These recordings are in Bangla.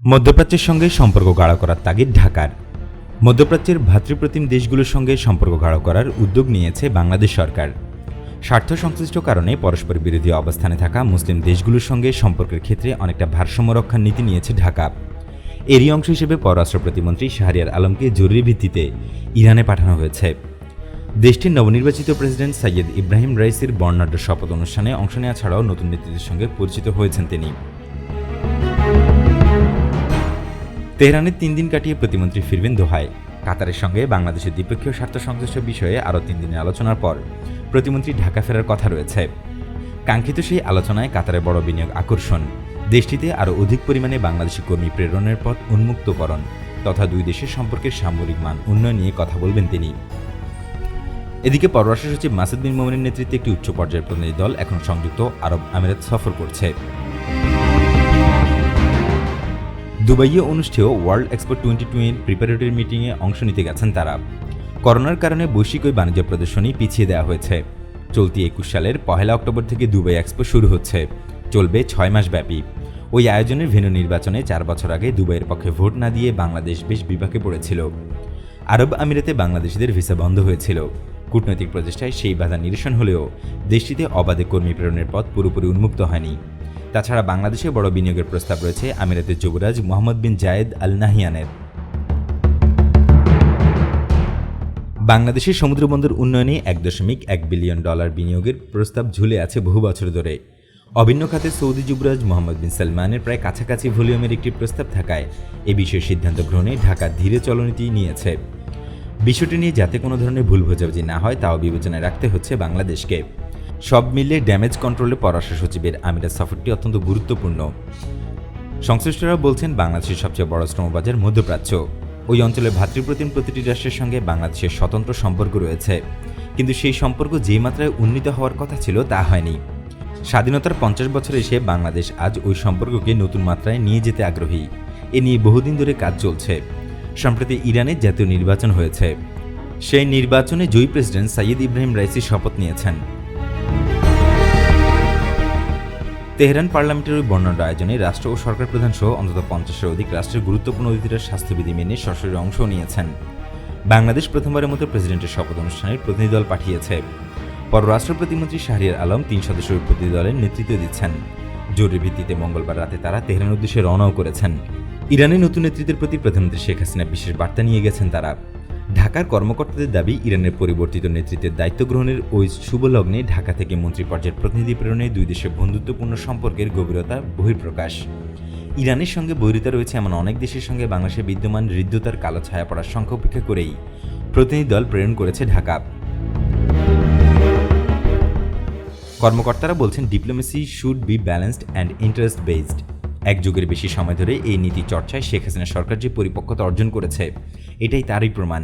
মধ্যপ্রাচ্যের সঙ্গে সম্পর্ক গাঢ় করার তাগিদ ঢাকার। মধ্যপ্রাচ্যের ভাতৃপ্রতিম দেশগুলোর সঙ্গে সম্পর্ক গাঢ় করার উদ্যোগ নিয়েছে বাংলাদেশ সরকার। স্বার্থ সংশ্লিষ্ট কারণে পরস্পর বিরোধী অবস্থানে থাকা মুসলিম দেশগুলোর সঙ্গে সম্পর্কের ক্ষেত্রে অনেকটা ভারসাম্য রক্ষার নীতি নিয়েছে ঢাকা। এরই অংশ হিসেবে পররাষ্ট্র প্রতিমন্ত্রী শাহরিয়ার আলমকে জরুরি ভিত্তিতে ইরানে পাঠানো হয়েছে। দেশটির নবনির্বাচিত প্রেসিডেন্ট সৈয়দ ইব্রাহিম রাইসির বর্ণাঢ্য শপথ অনুষ্ঠানে অংশ নেওয়া ছাড়াও নতুন নেতৃত্বের সঙ্গে পরিচিত হয়েছেন তিনি। তেহরানের তিন দিন কাটিয়ে প্রতিমন্ত্রী ফিরবেন দোহায়। কাতারের সঙ্গে বাংলাদেশের দ্বিপক্ষীয় স্বার্থ সংশ্লিষ্ট বিষয়ে আরও তিন দিনের আলোচনার পর প্রতিমন্ত্রী ঢাকা ফেরার কথা রয়েছে। কাঙ্ক্ষিত সেই আলোচনায় কাতারের বড় বিনিয়োগ আকর্ষণ। দেশটিতে আরও অধিক পরিমাণে বাংলাদেশি কর্মী প্রেরণের পথ উন্মুক্তকরণ তথা দুই দেশের সম্পর্কের সামরিক মান উন্নয়ন নিয়ে কথা বলবেন তিনি। এদিকে পররাষ্ট্র সচিব মাসুদ বিন মোমেনের নেতৃত্বে একটি উচ্চ পর্যায়ের প্রতিনিধি দল এখন সংযুক্ত আরব আমিরাত সফর করছে। দুবাইয়ে অনুষ্ঠেয় ওয়ার্ল্ড এক্সপো টোয়েন্টি টু এর প্রিপারেটরি মিটিংয়ে অংশ নিতে গেছেন তারা। করোনার কারণে বৈশ্বিক ওই বাণিজ্য প্রদর্শনী পিছিয়ে দেওয়া হয়েছে। চলতি একুশ সালের পহেলা অক্টোবর থেকে দুবাই এক্সপো শুরু হচ্ছে। চলবে ছয় মাস ব্যাপী। ওই আয়োজনের ভেন্যু নির্বাচনে চার বছর আগে দুবাইয়ের পক্ষে ভোট না দিয়ে বাংলাদেশ বেশ বিপাকে পড়েছিল। আরব আমিরাতে বাংলাদেশিদের ভিসা বন্ধ হয়েছিল। কূটনৈতিক প্রচেষ্টায় সেই বাধা নিরসন হলেও দেশটিতে অবাধে কর্মী প্রেরণের পথ পুরোপুরি উন্মুক্ত হয়নি। তাছাড়া বাংলাদেশে বড় বিনিয়োগের প্রস্তাব রয়েছে আমিরাতের যুবরাজ মোহাম্মদ বিন জায়েদ আল নাহিয়ানের বাংলাদেশের সমুদ্রবন্দর উন্নয়নে এক দশমিক এক বিলিয়ন ডলার বিনিয়োগের প্রস্তাব ঝুলে আছে বহু বছর ধরে। অভিন্ন খাতে সৌদি যুবরাজ মোহাম্মদ বিন সালমানের প্রায় কাছাকাছি ভলিউমের একটি প্রস্তাব থাকায় এ বিষয়ে সিদ্ধান্ত গ্রহণে ঢাকা ধীরে চলনীতি নিয়েছে। বিষয়টি নিয়ে যাতে কোনো ধরনের ভুল বোঝাবুঝি না হয়, তাও বিবেচনায় রাখতে হচ্ছে বাংলাদেশকে। সব মিলিয়ে ড্যামেজ কন্ট্রোলে পররাষ্ট্র সচিবের আমিরাত সফরটি অত্যন্ত গুরুত্বপূর্ণ। সংশ্লিষ্টরা বলছেন, বাংলাদেশের সবচেয়ে বড় শ্রমবাজার মধ্যপ্রাচ্য। ওই অঞ্চলে ভাতৃপ্রতিম প্রতিটি রাষ্ট্রের সঙ্গে বাংলাদেশের স্বতন্ত্র সম্পর্ক রয়েছে। কিন্তু সেই সম্পর্ক যে মাত্রায় উন্নীত হওয়ার কথা ছিল, তা হয়নি। স্বাধীনতার পঞ্চাশ বছর এসে বাংলাদেশ আজ ওই সম্পর্ককে নতুন মাত্রায় নিয়ে যেতে আগ্রহী। এ নিয়ে বহুদিন ধরে কাজ চলছে। সম্প্রতি ইরানে জাতীয় নির্বাচন হয়েছে। সেই নির্বাচনে জয়ী প্রেসিডেন্ট সাইয়দ ইব্রাহিম রাইসি শপথ নিয়েছেন। তেহরান পার্লামেন্টের ওই বর্ণাঢ্য আয়োজনে রাষ্ট্র ও সরকার প্রধান সহ অন্তত পঞ্চাশের অধিক রাষ্ট্রের গুরুত্বপূর্ণ অতিথিরা স্বাস্থ্যবিধি মেনে সরাসরি অংশ নিয়েছেন। বাংলাদেশ প্রথমবারের মতো প্রেসিডেন্টের শপথ অনুষ্ঠানের প্রতিনিধি দল পাঠিয়েছে। পররাষ্ট্র প্রতিমন্ত্রী শাহরিয়ার আলম তিন সদস্যের প্রতিনিধি দলের নেতৃত্ব দিচ্ছেন। জরুরি ভিত্তিতে মঙ্গলবার রাতে তারা তেহরান উদ্দেশ্যে রওনাও করেছেন। ইরানের নতুন নেতৃত্বের প্রতি প্রধানমন্ত্রী শেখ হাসিনা বিশেষ বার্তা নিয়ে গেছেন তারা। ঢাকার কর্মকর্তাদের দাবি, ইরানের পরিবর্তিত নেতৃত্বের দায়িত্ব গ্রহণের ওই শুভ লগ্নে ঢাকা থেকে মন্ত্রী পর্যায়ের প্রতিনিধি প্রেরণে দুই দেশের বন্ধুত্বপূর্ণ সম্পর্কের গভীরতা বহির্প্রকাশ ইরানের সঙ্গে বৈরিতা রয়েছে এমন অনেক দেশের সঙ্গে বাংলাদেশে বিদ্যমান হৃদ্যতার কালো ছায়া পড়ার সংখ্যা উপেক্ষা করেই। প্রতিনিধি দল প্রেরণ করেছে ঢাকা। কর্মকর্তারা বলছেন diplomacy should be balanced and interest based এক যুগের বেশি সময় ধরে এই নীতি চর্চায় শেখ হাসিনা সরকার যে পরিপক্কতা অর্জন করেছে, এটাই তারই প্রমাণ।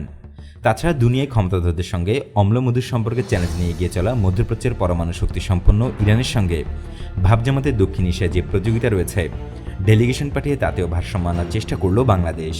তাছাড়া দুনিয়ায় ক্ষমতাধরদের সঙ্গে অম্লমধুর সম্পর্কে চ্যালেঞ্জ নিয়ে এগিয়ে চলা মধ্যপ্রাচ্যের পরমাণু শক্তি সম্পন্ন ইরানের সঙ্গে। ভাবজামাতের দক্ষিণ এশিয়ায় যে প্রতিযোগিতা রয়েছে ডেলিগেশন পাঠিয়ে তাতেও ভারসাম্য আনার চেষ্টা করল বাংলাদেশ।